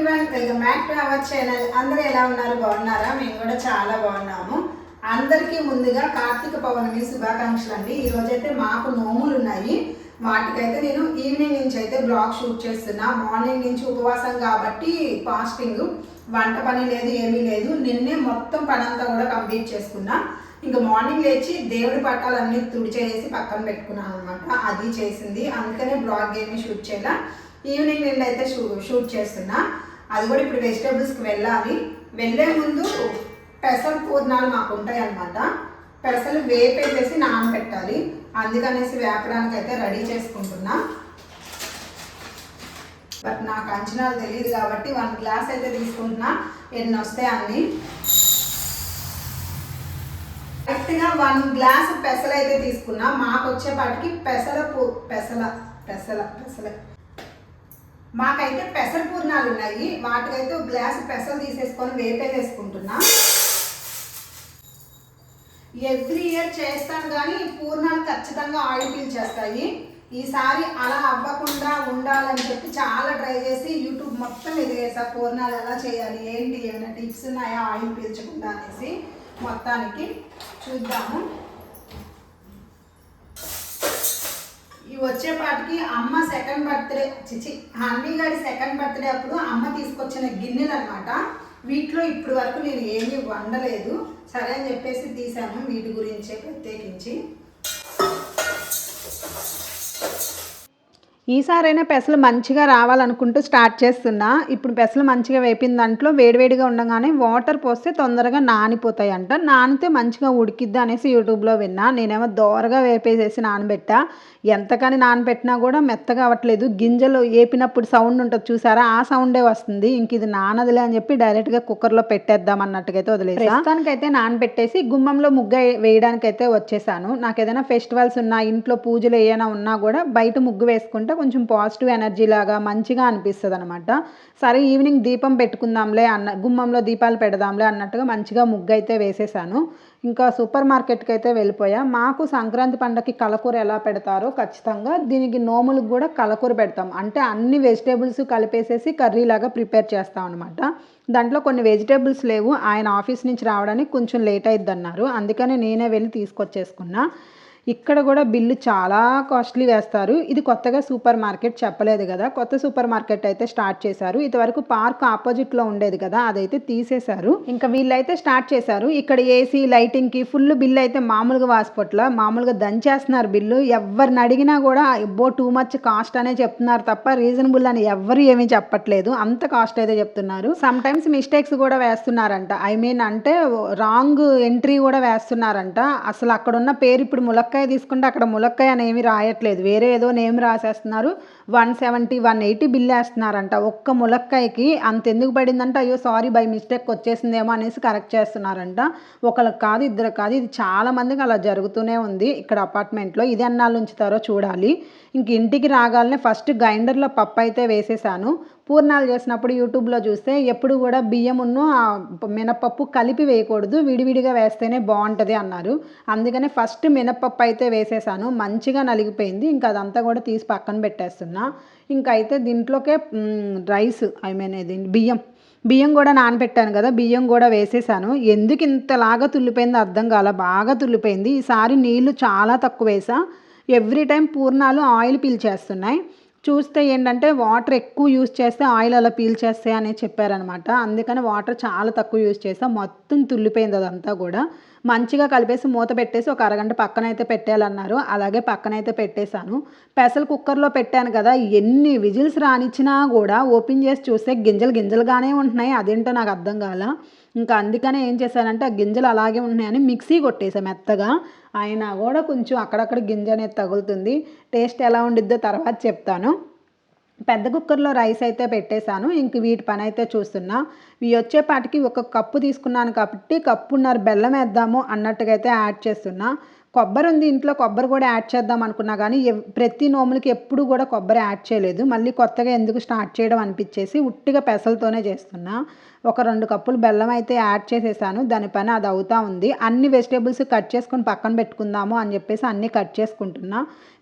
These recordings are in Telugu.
Everyone welcome back to our channel అందరూ ఎలా ఉన్నారు? బాగున్నారా? మేము కూడా చాలా బాగున్నాము. అందరికీ ముందుగా కార్తీక పౌర్ణమి శుభాకాంక్షలు అండి ఈరోజైతే మాకు నోములు ఉన్నాయి. వాటికైతే నేను ఈవినింగ్ నుంచి అయితే బ్లాగ్ షూట్ చేస్తున్నా. మార్నింగ్ నుంచి ఉపవాసం కాబట్టి ఫాస్టింగ్. వంట పని లేదు ఏమీ లేదు. నిన్నే మొత్తం పని అంతా కూడా కంప్లీట్ చేసుకున్నా. ఇంకా మార్నింగ్ లేచి దేవుడి పట్టాలన్నీ తుడిచేసి పక్కన పెట్టుకున్నాను అనమాట అది చేసింది. అందుకనే బ్లాగ్ ఏమీ షూట్ చేయాల. ఈవినింగ్ నిన్న అయితే షూ షూట్ చేస్తున్నా. అది కూడా ఇప్పుడు వెజిటేబుల్స్కి వెళ్ళాలి. వెళ్ళే ముందు పెసలు పూర్ణాలు మాకు ఉంటాయి అన్నమాట. పెసలు వేపేసేసి నానబెట్టాలి. అందుకనేసి వేపడానికి అయితే రెడీ చేసుకుంటున్నా. బట్ నాకు అంచనాలు తెలియదు కాబట్టి వన్ గ్లాస్ అయితే తీసుకుంటున్నా. ఎన్ని వస్తాయి అన్ని? కరెక్ట్గా వన్ గ్లాస్ పెసలు అయితే తీసుకున్నా. మాకు వచ్చేపాటికి పెసల పూ పెసల పెసల పెసల. మాకైతే పెసర పూర్ణాలు ఉన్నాయి. వాటికైతే ఒక గ్లాస్ పెసలు తీసేసుకొని వేపే వేసుకుంటున్నా ఎవ్రీ ఇయర్ చేస్తాను కానీ పూర్ణాలు ఖచ్చితంగా ఆయిల్ పీల్చేస్తాయి ఈసారి అలా అవ్వకుండా ఉండాలని చెప్పి చాలా ట్రై చేసి యూట్యూబ్ మొత్తం ఎదిగేసా పూర్ణాలు ఎలా చేయాలి ఏంటి ఏమైనా టిప్స్ ఉన్నాయా ఆయిల్ పీల్చకుండా అనేసి మొత్తానికి చూద్దాము. వచ్చేపాటికి అమ్మ సెకండ్ బర్త్డే చిచి హన్నీ గారి సెకండ్ బర్త్డే అప్పుడు అమ్మ తీసుకొచ్చిన గిన్నెలు అనమాట వీటిలో ఇప్పటి వరకు నేను ఏమీ వండలేదు. సరే అని చెప్పేసి తీసాను. వీటి గురించే ప్రత్యేకించి. ఈసారైనా పెసలు మంచిగా రావాలనుకుంటూ స్టార్ట్ చేస్తున్నా. ఇప్పుడు పెసలు మంచిగా వేపిన దాంట్లో వేడివేడిగా ఉండగానే వాటర్ పోస్తే తొందరగా నానిపోతాయి అంట నానితే మంచిగా ఉడికిద్ది అనేసి యూట్యూబ్లో విన్నా. నేనేమో దోరగా వేపేసేసి నానబెట్టా. ఎంతకని నానబెట్టినా కూడా మెత్తగా అవ్వట్లేదు. గింజలు వేపినప్పుడు సౌండ్ ఉంటుంది చూసారా? ఆ సౌండే వస్తుంది. ఇంక ఇది నానదులే అని చెప్పి డైరెక్ట్గా కుక్కర్లో పెట్టేద్దాం అన్నట్టుగైతే వదిలేసా. ప్రస్తుతానికైతే నానబెట్టేసి గుమ్మంలో ముగ్గ వేయడానికైతే వచ్చేసాను. నాకు ఏదైనా ఫెస్టివల్స్ ఉన్నా ఇంట్లో పూజలు ఏమైనా ఉన్నా కూడా బయట ముగ్గు వేసుకుంటే కొంచెం పాజిటివ్ ఎనర్జీ లాగా మంచిగా అనిపిస్తుంది అనమాట సరే ఈవినింగ్ దీపం పెట్టుకుందాంలే అన్న గుమ్మంలో దీపాలు పెడదాంలే అన్నట్టుగా మంచిగా ముగ్గు అయితే వేసేసాను. ఇంకా సూపర్ మార్కెట్కి అయితే వెళ్ళిపోయా. మాకు సంక్రాంతి పండగకి కలకూర ఎలా పెడతారో ఖచ్చితంగా దీనికి నోములకు కూడా కలకూర పెడతాం. అంటే అన్ని వెజిటేబుల్స్ కలిపేసేసి కర్రీ లాగా ప్రిపేర్ చేస్తాం అనమాట దాంట్లో కొన్ని వెజిటేబుల్స్ లేవు. ఆయన ఆఫీస్ నుంచి రావడానికి కొంచెం లేట్ అయిద్ది అన్నారు అందుకనే నేనే వెళ్ళి తీసుకొచ్చేసుకున్నా. ఇక్కడ కూడా బిల్లు చాలా కాస్ట్లీ వేస్తారు. ఇది కొత్తగా సూపర్ మార్కెట్ చెప్పలేదు కదా. కొత్త సూపర్ మార్కెట్ అయితే స్టార్ట్ చేశారు. ఇదివరకు పార్క్ ఆపోజిట్లో ఉండేది కదా. అదైతే తీసేశారు. ఇంకా వీళ్ళైతే స్టార్ట్ చేశారు. ఇక్కడ ఏసీ లైటింగ్కి ఫుల్ బిల్లు అయితే మామూలుగా వాసిపోట్ల. మామూలుగా దంచేస్తున్నారు బిల్లు. ఎవరిని అడిగినా కూడా ఎబ్బో టూ మచ్ కాస్ట్ అనే చెప్తున్నారు తప్ప రీజనబుల్ అని ఎవరు ఏమీ చెప్పట్లేదు. అంత కాస్ట్ అయితే చెప్తున్నారు. సమ్ టైమ్స్ మిస్టేక్స్ కూడా వేస్తున్నారంట. ఐ మీన్ అంటే రాంగ్ ఎంట్రీ కూడా వేస్తున్నారంట. అసలు అక్కడ ఉన్న పేరు ఇప్పుడు ములక్కాయ తీసుకుంటే అక్కడ ములక్కాయ అని ఏమీ రాయట్లేదు. వేరే ఏదో name రాసేస్తున్నారు. One seventy one eighty bill వేస్తున్నారంట. ఒక్క ములక్కాయకి అంత ఎందుకు పడిందంటే అయ్యో సారీ బై మిస్టేక్ వచ్చేసిందేమో అనేసి కరెక్ట్ చేస్తున్నారంట. ఒకళ్ళకి కాదు ఇద్దరు కాదు ఇది చాలా మందికి అలా జరుగుతూనే ఉంది ఇక్కడ అపార్ట్మెంట్లో. ఇది ఎన్నాళ్ళు ఉంచుతారో చూడాలి. ఇంక ఇంటికి రాగానే ఫస్ట్ గ్రైండర్లో పప్పు అయితే వేసేసాను. పూర్ణాలు చేసినప్పుడు యూట్యూబ్లో చూస్తే ఎప్పుడు కూడా బియ్యమును ఆ మినపప్పు కలిపి వేయకూడదు విడివిడిగా వేస్తేనే బాగుంటుంది అన్నారు. అందుకనే ఫస్ట్ మినపప్పు అయితే వేసేసాను. మంచిగా నలిగిపోయింది. ఇంకా అదంతా కూడా తీసి పక్కన పెట్టేస్తున్నా. ఇంకా అయితే దీంట్లోకే రైస్ ఐ మీన్ ఇది బియ్యం. బియ్యం కూడా నానబెట్టాను కదా బియ్యం కూడా వేసేసాను. ఎందుకు ఇంతలాగా తుల్లిపోయిందో అర్థం కాల బాగా తుల్లిపోయింది. ఈసారి నీళ్ళు చాలా తక్కువ వేసా. ఎవ్రీ టైం పూర్ణాలు ఆయిల్ పీల్చేస్తున్నాయి. చూస్తే ఏంటంటే వాటర్ ఎక్కువ యూస్ చేస్తే ఆయిల్ అలా పీల్చేస్తాయి అని చెప్పారనమాట. అందుకని వాటర్ చాలా తక్కువ యూస్ చేసా మొత్తం తుల్లిపోయింది అదంతా కూడా. మంచిగా కలిపేసి మూత పెట్టేసి ఒక అరగంట పక్కన అయితే పెట్టేయాలన్నారు. అలాగే పక్కన అయితే పెట్టేశాను. పెసలు కుక్కర్లో పెట్టాను కదా ఎన్ని విజిల్స్ రానిచ్చినా కూడా ఓపెన్ చేసి చూస్తే గింజలు గింజలుగానే ఉంటున్నాయి. అదేంటో నాకు అర్థం కాల. ఇంకా అందుకనే ఏం చేశానంటే ఆ గింజలు అలాగే ఉంటున్నాయని మిక్సీ కొట్టేసా మెత్తగా. అయినా కూడా కొంచెం అక్కడక్కడ గింజ అనేది తగులుతుంది. టేస్ట్ ఎలా ఉండిద్దో తర్వాత చెప్తాను. పెద్ద కుక్కర్లో రైస్ అయితే పెట్టేశాను. ఇంక వీటి పని అయితే చూస్తున్నా. ఇవి వచ్చేపాటికి ఒక కప్పు తీసుకున్నాను కాబట్టి కప్పున్నర బెల్లం వేద్దాము అన్నట్టుగా అయితే యాడ్ చేస్తున్నా. కొబ్బరి ఉంది ఇంట్లో కొబ్బరి కూడా యాడ్ చేద్దాం అనుకున్నా కానీ ప్రతి నోములకి ఎప్పుడు కూడా కొబ్బరి యాడ్ చేయలేదు. మళ్ళీ కొత్తగా ఎందుకు స్టార్ట్ చేయడం అనిపించేసి ఉట్టిగా పెసలతోనే చేస్తున్నా. ఒక రెండు కప్పులు బెల్లం అయితే యాడ్ చేసేసాను. దానిపైన అది అవుతా ఉంది. అన్ని వెజిటేబుల్స్ కట్ చేసుకొని పక్కన పెట్టుకుందాము అని చెప్పేసి అన్నీ కట్ చేసుకుంటున్నా.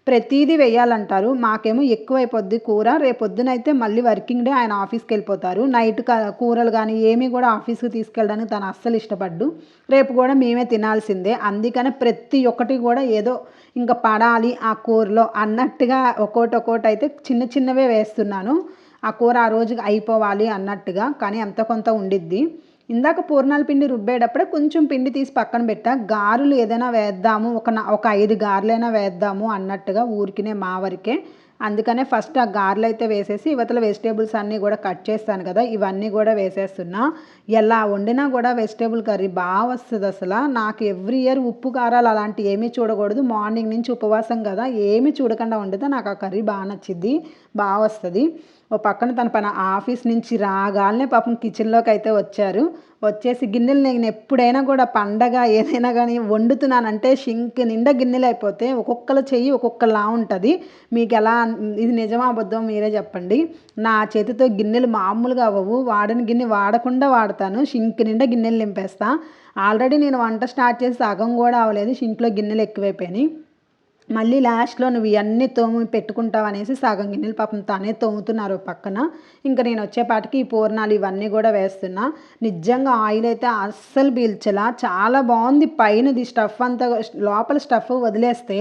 ప్రతిదీ వేయాలంటారు. మాకేమో ఎక్కువైపోద్ది కూర. రేపొద్దున అయితే మళ్ళీ వర్కింగ్ డే ఆయన ఆఫీస్కి వెళ్ళిపోతారు. నైట్ కూరలు కానీ ఏమీ కూడా ఆఫీస్కి తీసుకెళ్ళడానికి తను అస్సలు ఇష్టపడ్డు. రేపు కూడా మేమే తినాల్సిందే. అందుకని ప్రతి ఒక్కటి కూడా ఏదో ఇంకా పడాలి ఆ కూరలో అన్నట్టుగా ఒక్కోటి ఒక్కోటి అయితే చిన్న చిన్నవే వేస్తున్నాను. ఆ కూర ఆ రోజుకి అయిపోవాలి అన్నట్టుగా కానీ అంత కొంత ఉండిద్ది. ఇందాక పూర్ణాల పిండి రుబ్బేటప్పుడే కొంచెం పిండి తీసి పక్కన పెట్టా. గారెలు ఏదైనా వేద్దాము ఒక ఒక ఐదు గారెలైనా వేద్దాము అన్నట్టుగా ఊరికినే మా వరకే. అందుకనే ఫస్ట్ ఆ గారెలు అయితే వేసేసి ఇవతల వెజిటేబుల్స్ అన్నీ కూడా కట్ చేస్తాను కదా ఇవన్నీ కూడా వేసేస్తున్నా. ఎలా వండినా కూడా వెజిటేబుల్ కర్రీ బాగా వస్తుంది అసలు. నాకు ఎవ్రీ ఇయర్ ఉప్పు కారాలు అలాంటి ఏమీ చూడకూడదు. మార్నింగ్ నుంచి ఉపవాసం కదా ఏమీ చూడకుండా వండితే నాకు ఆ కర్రీ బాగా నచ్చింది బాగా వస్తుంది. ఓ పక్కన తన పని ఆఫీస్ నుంచి రాగానే పాపం కిచెన్లోకి అయితే వచ్చారు. వచ్చేసి గిన్నెలు నేను ఎప్పుడైనా కూడా పండగ ఏదైనా కానీ వండుతున్నానంటే షింక్ నిండా గిన్నెలు అయిపోతే ఒక్కొక్కల చెయ్యి ఒక్కొక్కలా ఉంటుంది. మీకు ఎలా ఇది నిజమా అబద్ధం మీరే చెప్పండి. నా చేతితో గిన్నెలు మామూలుగా అవ్వవు. వాడని గిన్నె వాడకుండా వాడతాను. షింక్ నిండా గిన్నెలు నింపేస్తా. ఆల్రెడీ నేను వంట స్టార్ట్ చేసి సగం కూడా అవ్వలేదు. షింక్లో గిన్నెలు ఎక్కువైపోయినాయి. మళ్ళీ లాస్ట్లో నువ్వు ఇవన్నీ తోమి పెట్టుకుంటావు అనేసి సగం గిన్నెలు పాపం తానే తోముతున్నారు పక్కన. ఇంకా నేను వచ్చేపాటికి ఈ పూర్ణాలు ఇవన్నీ కూడా వేస్తున్నా. నిజంగా ఆయిల్ అయితే అస్సలు పీల్చలా. చాలా బాగుంది. పైనది స్టఫ్ అంతా లోపల స్టఫ్ వదిలేస్తే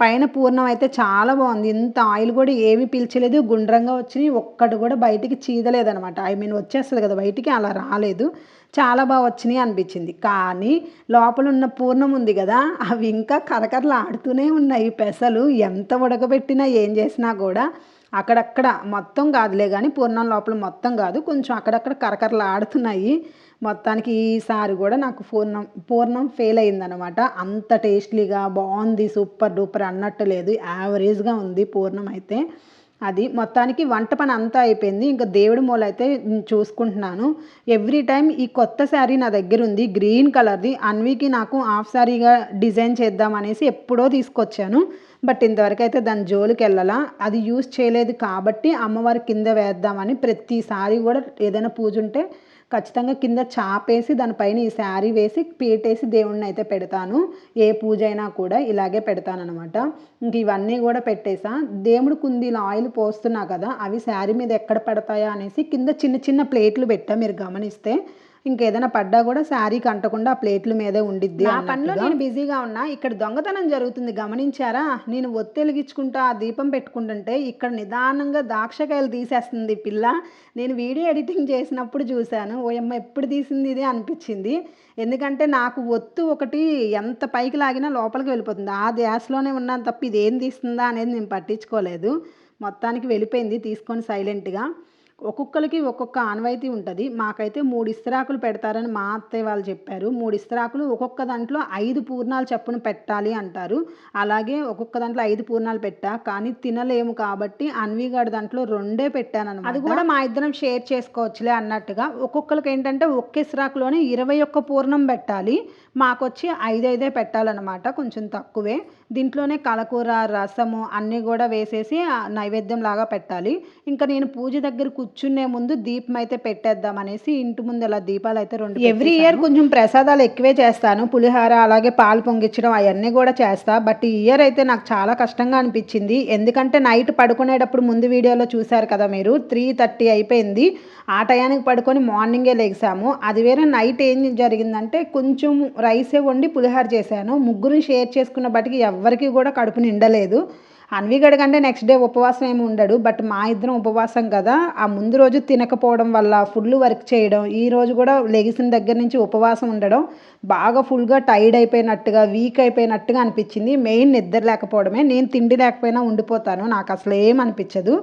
పైన పూర్ణం అయితే చాలా బాగుంది. ఇంత ఆయిల్ కూడా ఏమీ పీల్చలేదు. గుండ్రంగా వచ్చినాయి. ఒక్కటి కూడా బయటికి చీదలేదనమాట. ఐ మీన్ వచ్చేస్తుంది కదా బయటికి. అలా రాలేదు. చాలా బాగా వచ్చినాయి అనిపించింది. కానీ లోపల ఉన్న పూర్ణం ఉంది కదా అవి ఇంకా కరకరలు ఆడుతూనే ఉన్నాయి పెసలు ఎంత ఉడకబెట్టినా ఏం చేసినా కూడా అక్కడక్కడ మొత్తం కాదులే కానీ పూర్ణం లోపల మొత్తం కాదు కొంచెం అక్కడక్కడ కరకరలు ఆడుతున్నాయి మొత్తానికి ఈసారి కూడా నాకు పూర్ణం పూర్ణం ఫెయిల్ అయిందనమాట అంత టేస్ట్లీగా బాగుంది సూపర్ డూపర్ అన్నట్టు లేదు. యావరేజ్గా ఉంది పూర్ణం అయితే. అది మొత్తానికి వంట పని అంతా అయిపోయింది. ఇంకా దేవుడి మూల అయితే చూసుకుంటున్నాను. ఎవ్రీ టైం ఈ కొత్త శారీ నా దగ్గర ఉంది గ్రీన్ కలర్ది అన్వికి నాకు హాఫ్ శారీగా డిజైన్ చేద్దాం అనేసి ఎప్పుడో తీసుకొచ్చాను. బట్ ఇంతవరకు అయితే దాని జోలికి వెళ్ళాలా? అది యూస్ చేయలేదు కాబట్టి అమ్మవారి కింద వేద్దామని ప్రతిసారి కూడా ఏదైనా పూజ ఉంటే ఖచ్చితంగా కింద చాపేసి దానిపైన ఈ శారీ వేసి పీటేసి దేవుణ్ణి అయితే పెడతాను. ఏ పూజ అయినా కూడా ఇలాగే పెడతాను అనమాట ఇంక ఇవన్నీ కూడా పెట్టేసా. దేవుడు కుందీలు ఆయిల్ పోస్తున్నా కదా అవి శారీ మీద ఎక్కడ పడతాయా అనేసి కింద చిన్న చిన్న ప్లేట్లు పెట్టా మీరు గమనిస్తే. ఇంకేదైనా పడ్డా కూడా శారీకి అంటకుండా ఆ ప్లేట్ల మీదే ఉండిద్ది నా పనిలో నేను బిజీగా ఉన్నా ఇక్కడ దొంగతనం జరుగుతుంది గమనించారా? నేను ఒత్తెలిగించుకుంటా ఆ దీపం పెట్టుకుంటుంటే ఇక్కడ నిదానంగా దాక్షకాయలు తీసేస్తుంది పిల్ల. నేను వీడియో ఎడిటింగ్ చేసినప్పుడు చూశాను ఓయమ్మ ఎప్పుడు తీసింది ఇది అనిపించింది. ఎందుకంటే నాకు ఒత్తు ఒకటి ఎంత పైకి లాగినా లోపలికి వెళ్ళిపోతుంది. ఆ ధ్యాసలోనే ఉన్నాను తప్ప ఇది ఏం తీస్తుందా అనేది నేను పట్టించుకోలేదు. మొత్తానికి వెళ్ళిపోయింది తీసుకొని సైలెంట్గా ఒక్కొక్కరికి ఒక్కొక్క ఆనవాయితీ ఉంటుంది. మాకైతే మూడు ఇస్తరాకులు పెడతారని మా అత్తయ్య వాళ్ళు చెప్పారు. మూడు ఇస్తరాకులు ఒక్కొక్క దాంట్లో ఐదు పూర్ణాలు చప్పున పెట్టాలి అంటారు. అలాగే ఒక్కొక్క దాంట్లో ఐదు పూర్ణాలు పెట్టా. కానీ తినలేము కాబట్టి అన్వీగాడి దాంట్లో రెండే పెట్టాను అది కూడా మా ఇద్దరం షేర్ చేసుకోవచ్చులే అన్నట్టుగా. ఒక్కొక్కరికి ఏంటంటే ఒక్క ఇస్తరాకులోనే ఇరవై ఒక్క పూర్ణం పెట్టాలి. మాకొచ్చి ఐదు ఐదే పెట్టాలన్నమాట. కొంచెం తక్కువే. దీంట్లోనే కలకూర రసము అన్నీ కూడా వేసేసి నైవేద్యం లాగా పెట్టాలి. ఇంకా నేను పూజ దగ్గర కూర్చునే ముందు దీపం అయితే పెట్టేద్దాం అనేసి ఇంటి ముందు అలా దీపాలు అయితే రెండు ఎవ్రీ ఇయర్ కొంచెం ప్రసాదాలు ఎక్కువే చేస్తాను. పులిహార అలాగే పాలు పొంగించడం అవన్నీ కూడా చేస్తా. బట్ ఈ ఇయర్ అయితే నాకు చాలా కష్టంగా అనిపించింది. ఎందుకంటే నైట్ పడుకునేటప్పుడు ముందు వీడియోలో చూశారు కదా మీరు త్రీ థర్టీ అయిపోయింది. ఆ టయానికి పడుకొని మార్నింగే లెగిసాము అది వేరే నైట్ ఏం జరిగిందంటే కొంచెం రైసే వండి పులిహార చేశాను. ముగ్గురు షేర్ చేసుకున్న బట్టికి ఎవ్వరికి కూడా కడుపు నిండలేదు. అన్విగడ్ కంటే నెక్స్ట్ డే ఉపవాసం ఏమి ఉండడు. బట్ మా ఇద్దరం ఉపవాసం కదా. ఆ ముందు రోజు తినకపోవడం వల్ల ఫుల్ వర్క్ చేయడం ఈ రోజు కూడా లెగిసిన దగ్గర నుంచి ఉపవాసం ఉండడం బాగా ఫుల్గా టైర్డ్ అయిపోయినట్టుగా వీక్ అయిపోయినట్టుగా అనిపించింది. మెయిన్ నిద్ర లేకపోవడమే. నేను తిండి లేకపోయినా ఉండిపోతాను. నాకు అసలు ఏం అనిపించదు.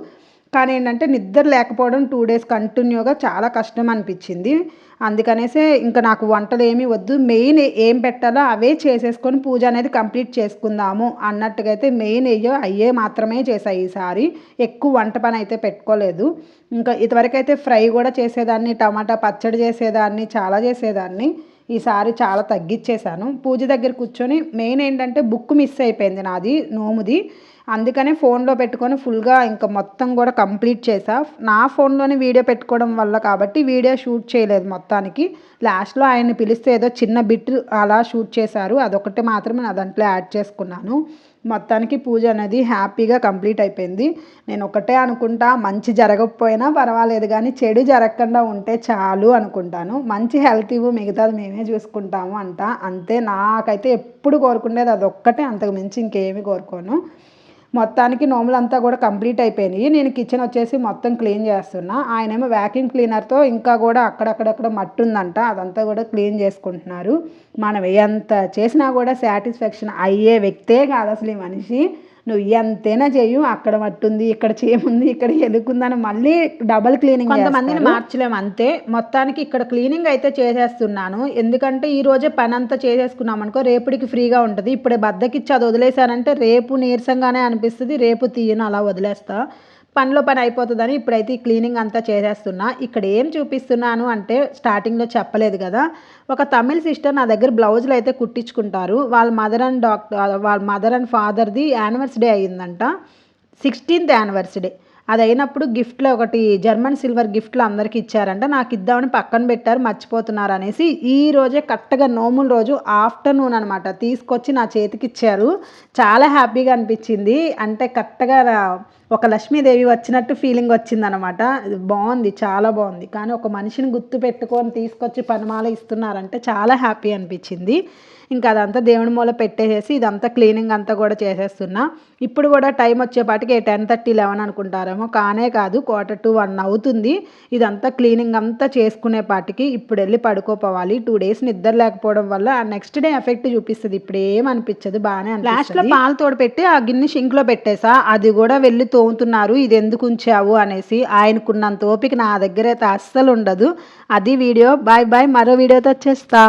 కానీ ఏంటంటే నిద్ర లేకపోవడం టూ డేస్ కంటిన్యూగా చాలా కష్టం అనిపించింది. అందుకనేసే ఇంకా నాకు వంటలు ఏమీ వద్దు. మెయిన్ ఏం పెట్టాలో అవే చేసేసుకొని పూజ అనేది కంప్లీట్ చేసుకుందాము అన్నట్టుగా అయితే మెయిన్ అయ్యో అయ్యే మాత్రమే చేశాయి ఈసారి. ఎక్కువ వంట పని అయితే పెట్టుకోలేదు. ఇంకా ఇదివరకైతే ఫ్రై కూడా చేసేదాన్ని టమాటా పచ్చడి చేసేదాన్ని చాలా చేసేదాన్ని. ఈసారి చాలా తగ్గించేశాను పూజ దగ్గర కూర్చొని మెయిన్ ఏంటంటే బుక్ మిస్ అయిపోయింది నాది నోముది. అందుకనే ఫోన్లో పెట్టుకొని ఫుల్గా ఇంకా మొత్తం కూడా కంప్లీట్ చేసా. నా ఫోన్లోనే వీడియో పెట్టుకోవడం వల్ల కాబట్టి వీడియో షూట్ చేయలేదు మొత్తానికి. లాస్ట్లో ఆయన్ని పిలిస్తే ఏదో చిన్న బిట్ అలా షూట్ చేశారు. అదొకటి మాత్రమే నా దాంట్లో యాడ్ చేసుకున్నాను. మొత్తానికి పూజ అనేది హ్యాపీగా కంప్లీట్ అయిపోయింది. నేను ఒకటే అనుకుంటా మంచి జరగకపోయినా పర్వాలేదు కానీ చెడు జరగకుండా ఉంటే చాలు అనుకుంటాను. మంచి హెల్త్ ఇవ్వు మిగతాది మేమే చూసుకుంటాము అంట. అంతే నాకైతే ఎప్పుడు కోరుకునేది అదొక్కటే అంతకు మించి ఇంకేమీ కోరుకోను. మొత్తానికి నోములంతా కూడా కంప్లీట్ అయిపోయినాయి. నేను కిచెన్ వచ్చేసి మొత్తం క్లీన్ చేస్తున్నా. ఆయనేమో వ్యాక్యూమ్ క్లీనర్తో ఇంకా కూడా అక్కడక్కడక్కడ మట్టి ఉందంట. అదంతా కూడా క్లీన్ చేసుకుంటున్నారు. మనం ఎంత చేసినా కూడా సాటిస్ఫాక్షన్ అయ్యే వ్యక్తే కాదు అసలు ఈ మనిషి. నువ్వు ఎంతైనా చేయు అక్కడ మట్టుంది ఇక్కడ చేముంది ఇక్కడ ఎలుకుందని మళ్ళీ డబల్ క్లీనింగ్ కొంతమందిని మార్చలేము అంతే. మొత్తానికి ఇక్కడ క్లీనింగ్ అయితే చేసేస్తున్నాను. ఎందుకంటే ఈ రోజే పని అంతా చేసేసుకున్నాం అనుకో రేపటికి ఫ్రీగా ఉంటుంది. ఇప్పుడే బద్దకిచ్చి అది వదిలేసానంటే రేపు నీరసంగానే అనిపిస్తుంది రేపు తీయను అలా వదిలేస్తా. పనిలో పని అయిపోతుందని ఇప్పుడైతే ఈ క్లీనింగ్ అంతా చేసేస్తున్నా. ఇక్కడ ఏం చూపిస్తున్నాను అంటే స్టార్టింగ్లో చెప్పలేదు కదా. ఒక తమిళ్ సిస్టర్ నా దగ్గర బ్లౌజులు అయితే కుట్టించుకుంటారు. వాళ్ళ మదర్ అండ్ డాక్టర్ వాళ్ళ మదర్ అండ్ ఫాదర్ది యానివర్సరీ అయ్యిందంట. సిక్స్టీన్త్ యానివర్సరీ అది అయినప్పుడు గిఫ్ట్లో ఒకటి జర్మన్ సిల్వర్ గిఫ్ట్లు అందరికి ఇచ్చారంట. నాకు ఇద్దామని పక్కన పెట్టారు మర్చిపోతున్నారు అనేసి ఈ రోజే కరెక్ట్గా నోముల రోజు ఆఫ్టర్నూన్ అనమాట తీసుకొచ్చి నా చేతికి ఇచ్చారు. చాలా హ్యాపీగా అనిపించింది. అంటే కరెక్ట్గా ఒక లక్ష్మీదేవి వచ్చినట్టు ఫీలింగ్ వచ్చిందనమాట. బాగుంది చాలా బాగుంది. కానీ ఒక మనిషిని గుర్తు పెట్టుకొని తీసుకొచ్చి పనిమాల ఇస్తున్నారంటే చాలా హ్యాపీ అనిపించింది. ఇంకా అదంతా దేవుని మూల పెట్టేసేసి ఇదంతా క్లీనింగ్ అంతా కూడా చేసేస్తున్నా. ఇప్పుడు కూడా టైం వచ్చేపాటికి టెన్ థర్టీ లెవెన్ అనుకుంటారేమో కానే కాదు క్వార్టర్ టు వన్ అవుతుంది. ఇదంతా క్లీనింగ్ అంతా చేసుకునే పాటికి ఇప్పుడు వెళ్ళి పడుకోపోవాలి. టూ డేస్ నిద్ర లేకపోవడం వల్ల ఆ నెక్స్ట్ డే ఎఫెక్ట్ చూపిస్తుంది. ఇప్పుడు ఏం అనిపించదు బాగానే లాస్ట్లో పాలు తోడు పెట్టి ఆ గిన్నె షింక్లో పెట్టేసా అది కూడా వెళ్ళి తోముతున్నారు ఇది ఎందుకు ఉంచావు అనేసి ఆయనకున్నంత ఓపిక నా దగ్గర అయితే అస్సలు ఉండదు. అది వీడియో. Bye bye. మరో వీడియోతో వచ్చేస్తా.